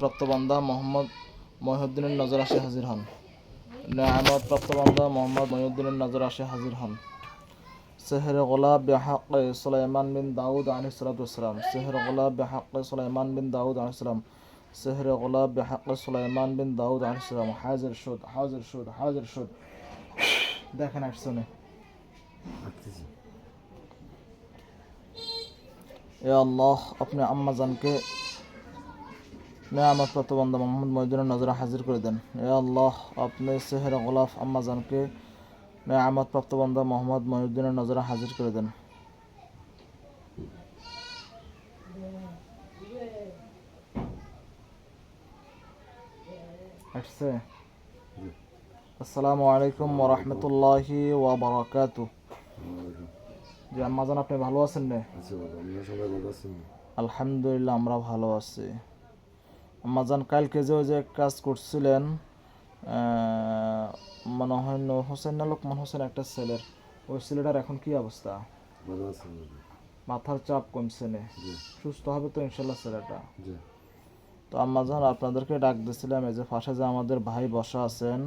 প্রাপ্ত বান্দা মোহাম্মদ মহিউদ্দিনের নজর আসে হাজির হন। নেয়ামত প্রাপ্ত বান্দা মোহাম্মদ মহিউদ্দিনের নজর আসে হাজির হন। সেহের গোলাপ বেহাক সুলাইমান বিন দাউদ আলহ সালাতাম সেহের গোলাপ বেহাক সুলাইমান বিন দাউদ আলহ সালাম। সেহের গোলাপ বেহাক সুলাইমান বিন দাউদ আলহ সালাম। হাজির সুদ হাজির সুদ হাজির সুদ। দেখেন একশনে আঁকতেছি এ আল্লাহ আপনি আম্মাজানকে মোহাম্মদ মহিউদ্দিনের নজরে হাজির করে দেন। এ আল্লাহ আপনি সেহের গোলাফ আম্মাজানকে নেয়ামত প্রাপ্ত বান্দা মোহাম্মদ মহিউদ্দিনের নজরে হাজির করে দেন। আসছে? আসসালামু আলাইকুম ওয়া রাহমাতুল্লাহি ওয়া বারাকাতু জি আম্মাজান আপনি ভালো আছেন আছি। আলহামদুলিল্লাহ আমরা ভালো আছি। আমাজান কালকে যে ওই যে কাজ করছিলেন মনে হয় নূর হোসেন না লোকমান হোসেন একটা ছেলের। ওই ছেলেটার এখন কি অবস্থা? মাথার চাপ কমছে না। সুস্থ হবে তো ইনশাল্লাহ ছেলেটা। তো আমাজান আপনাদেরকে ডাক দিয়েছিলাম এই যে পাশে যে আমাদের ভাই বসা আছেন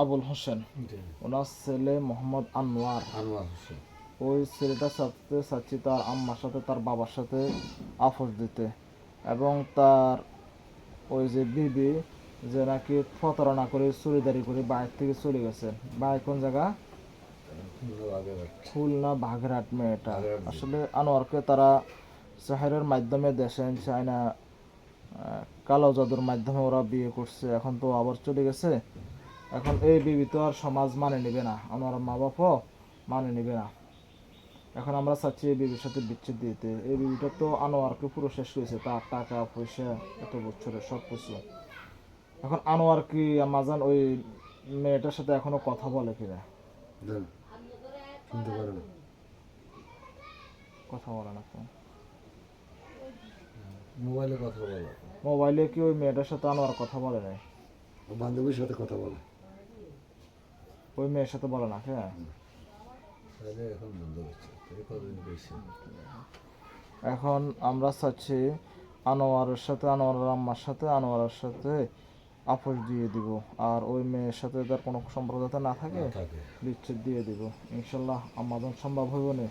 আবুল হোসেন। ওনার ছেলে মোহাম্মদ আনোয়ার। আনোয়ার হোসেন। ওই ছেলেটার সাথে চাচ্ছি তার আম্মার সাথে তার বাবার সাথে আফস দিতে। এবং তার ওই যে বিবি যে নাকি প্রতারণা করে চুরিদারি করে বাইরে থেকে চলে গেছে। বাইরে কোন জায়গা? খুলনা বাঘেরহাট মেয়েটা। আসলে আনোয়ারকে তারা সাহেরের মাধ্যমে দেশে চায়না কালো জাদুর মাধ্যমে ওরা বিয়ে করছে। এখন তো আবার চলে গেছে। এখন এই বিবি তো আর সমাজ মানে নেবে না। আনোয়ার মা বাপও মানে নেবে না। এখন আমরা চাচ্ছি এই বিবির সাথে বিচ্ছেদ দিতে। এই বিবিটা তো আনোয়ারকে পুরো শেষ করেছে তার টাকা পয়সা এত বছরের সব কিছু। এখন আনোয়ার কি আমাজান ওই মেয়েটার সাথে এখনও কথা বলে কিনা? পারেন কথা বলে না তো। মোবাইলে কথা বলো। মোবাইলে কি ওই মেয়েটার সাথে আনোয়ার কথা বলে নাই? বান্ধবীর সাথে কথা বলে। ওই মেয়ের সাথে বলে না হ্যাঁ তাহলে এখন বন্ধ হচ্ছে। এখন আমরা চাচ্ছি আনোয়ারের সাথে আনোয়ারের আম্মার সাথে আনোয়ারের সাথে আপোষ দিয়ে দিব। আর ওই মেয়ের সাথে তার কোনো সম্পর্ক যাতে না থাকে। বিচ্ছেদ দিয়ে দিব। ইনশাল্লাহ আমাদের সম্ভব হইব না।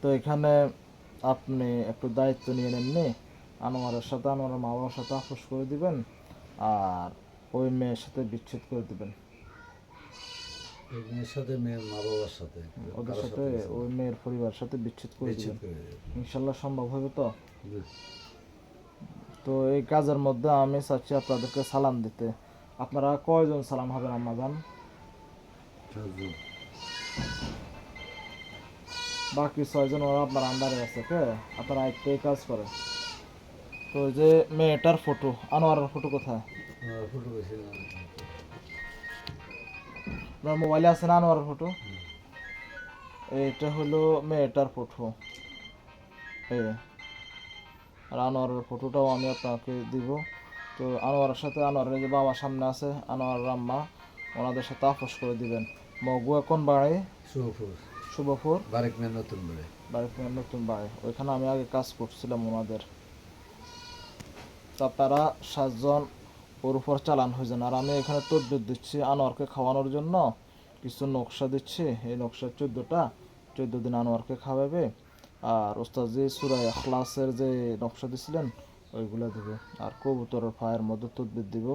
তো এখানে আপনি একটু দায়িত্ব নিয়ে নেননি আনোয়ারের সাথে আনোয়ারের মা বাবার সাথে আপোষ করে দিবেন আর ওই মেয়ের সাথে বিচ্ছেদ করে দিবেন। মেয়ের সাথে মেয়ের মা বাবার সাথে ওদের সাথে ওই মেয়ের পরিবারের সাথে বিচ্ছেদ করে দিবেন ইনশাল্লাহ সম্ভব হবে তো? তো এই কাজের মধ্যে আমি চাচ্ছি আপনাদেরকে সালাম দিতে। আপনারা কয়জন সালাম হবেন আম্মাজান? বাকি ছয়জন ওরা আপনার আন্ডারে আছে কে আপনারা একটাই কাজ করে তো যে মেয়েটার ফটো আনোয়ারের ফটো কোথায়? ফটো আপনার মোবাইলে আছে না আনোয়ারের ফটো এটা হলো মেয়েটার ফটো আর আনোয়ারের ফটোটাও আমি আপনাকে দিব। তো আনোয়ারের সাথে আনোয়ারের যে বাবা সামনে আছে আনোয়ার রাম্মা ওনাদের সাথে আপোষ করে দিবেন। মগুয়া কোন বাড়ি? শুভপুর। শুভপুর? বারেক মেয়ে নতুন বলে বাড়িতে নতুন বাড়ি। ওইখানে আমি আগে কাজ করছিলাম ওনাদের। তো আপনারা সাতজন ওর উপর চালান হয়ে যান। আর আমি এখানে তদ্বির দিচ্ছি আনোয়ারকে খাওয়ানোর জন্য। কিছু নকশা দিচ্ছি। এই নকশা চোদ্দোটা। চোদ্দ দিন আনোয়ারকে খাওয়াবে। আর ওস্তাদ যে সুরাই আখলাসের যে নকশা দিছিলেন ওইগুলো দেবে। আর কবুতরের পায়ের মধ্যে তদ্বির দিব।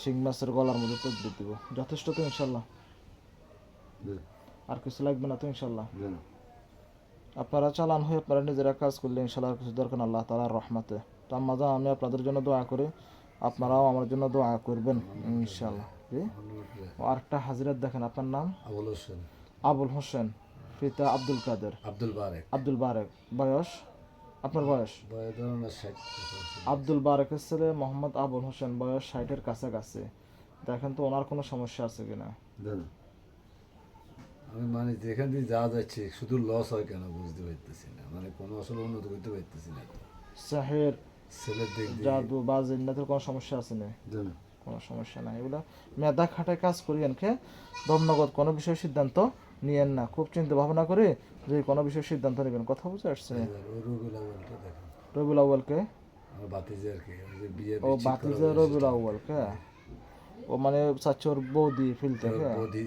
শিং মাছের গলার মধ্যে তদ্বির দিব। যথেষ্ট তো ইনশাল্লাহ? আর কিছু লাগবে না তো ইনশাল্লাহ? আপনারা চালান হয়ে আপনারা নিজেরা কাজ করলে ইনশাল্লাহ কিছু দরকার না আল্লাহ তালার রহমাতে। তার মাঝে আমি আপনাদের জন্য দোয়া করি। আপনারাও আমার জন্য দোয়া করবেন ইনশাল্লাহ আরেকটা হাজিরাত দেখেন আপনার নাম? আবুল হোসেন। আবুল হোসেন পিতা আব্দুল কাদের। আব্দুল বারেক। আব্দুল বারেক বয়স? আপনার বয়স? আব্দুল বারেকের ছেলে মোহাম্মদ আবুল হোসেন বয়স ষাটের কাছাকাছি। দেখেন তো ওনার কোনো সমস্যা আছে কিনা। আমি মানে যেখান দিয়ে যাওয়া যাচ্ছে শুধু লস হয় কেন বুঝতে পারতেছি না। মানে কোনো আসলে উন্নত করতে পারতেছি না। সাহের জাদু বা জিন্নাতের কোনো সমস্যা আছে না? কোনো সমস্যা নাই। এগুলো মেধা খাটায় কাজ করি এনকে দমনগত কোনো বিষয়ে সিদ্ধান্ত নিয়েন না। খুব চিন্তা ভাবনা করে যে কোনো বিষয়ে সিদ্ধান্ত নেবেন। কথা বুঝে আসছে? রবিউল আউ্বালকে ও বাতিজা রবিউল আউ্বালকে ও মানে ফিলতে ওর বৌদি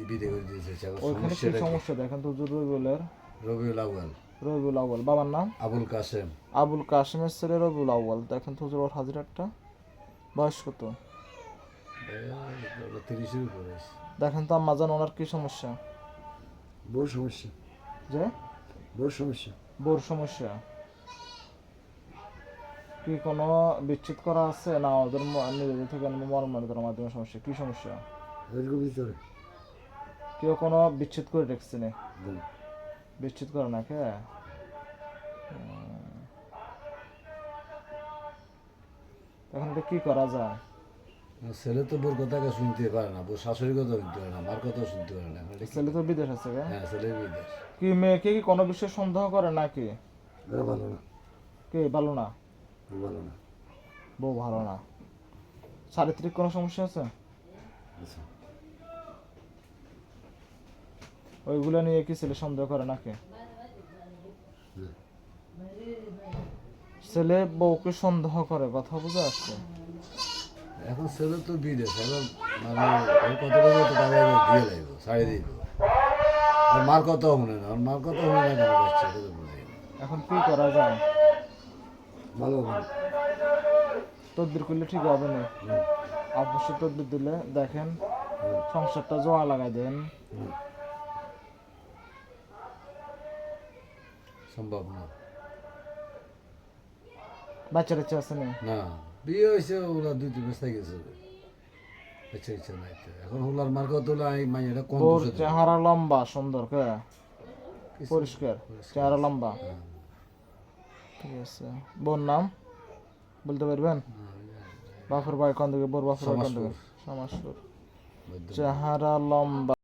দিয়েছে। এখন ওইখানে কি সমস্যা? দেখেন তো রবিউলের। রবিউল আউয়াল। রবিউল আউ্বাল বাবার নাম? আবুল কাসেম। আবুল কাশিমের ছেলে রবিউল আউ্বাল দেখেন তো হুজুর ওর হাজিরাটা বয়স কত। দেখেন তো আম্মা জান ওনার কি সমস্যা? বড় সমস্যা। যে? বড় সমস্যা। বোর সমস্যা। কি কোনো বিচ্ছেদ করা আছে? না ওদের নিজেদের থেকে মর্মান্তরের মাধ্যমে সমস্যা। কি সমস্যা? কেউ কোনো বিচ্ছেদ করে রেখেছে না। বিচ্ছেদ করে না কে? এখন এটা কি করা যায়? ছেলে তো বোর কথা কে শুনতে পারে না বোর শাশুড়ির কথা শুনতে পারে না মার কথা শুনতে পারে না এখন ছেলে তো বিদেশ আছে হ্যাঁ ছেলে বিদেশ। কি মেয়েকে কি কোনো বিষয়ে সন্দেহ করে নাকি? ভালো না। কে ভালো না? ভালো না। বউ ভালো না। চারিত্রিক কোনো সমস্যা আছে? আচ্ছা। ওইগুলো নিয়ে কি ছেলে সন্দেহ করে নাকি। ছেলে বউকে সন্দেহ করে কথা বুঝে আসছে? এখন ছেলে তো বিদেশ এখন মানে কথা বলব তো টাকা দিয়ে লাগবো ছাড়ি দিব। আর মার কথাও শুনে না আর মার কথা শুনে না কেন। এখন কি করা যায়? ভালো তদবির করলে ঠিক হবে না। অবশ্যই তদবির দিলে দেখেন সংসারটা জোয়া লাগাই দেন। সম্ভব না। বাচ্চা টাচ্চা আছে না? না বিয়ে হয়েছে ওরা দুই তিন মাস থেকে গেছে আচ্ছা আচ্ছা নাই এখন হোলার মার কথা হলো আমি মাই এটা কম চেহারা লম্বা সুন্দর কে? পরিষ্কার চেহারা লম্বা। হ্যাঁ, ঠিক আছে। বোন নাম? বলতে পারবেন? বাফর ভাই কোন দিকে? বোর বাফর ভাই কোন। সমাজপুর চেহারা লম্বা।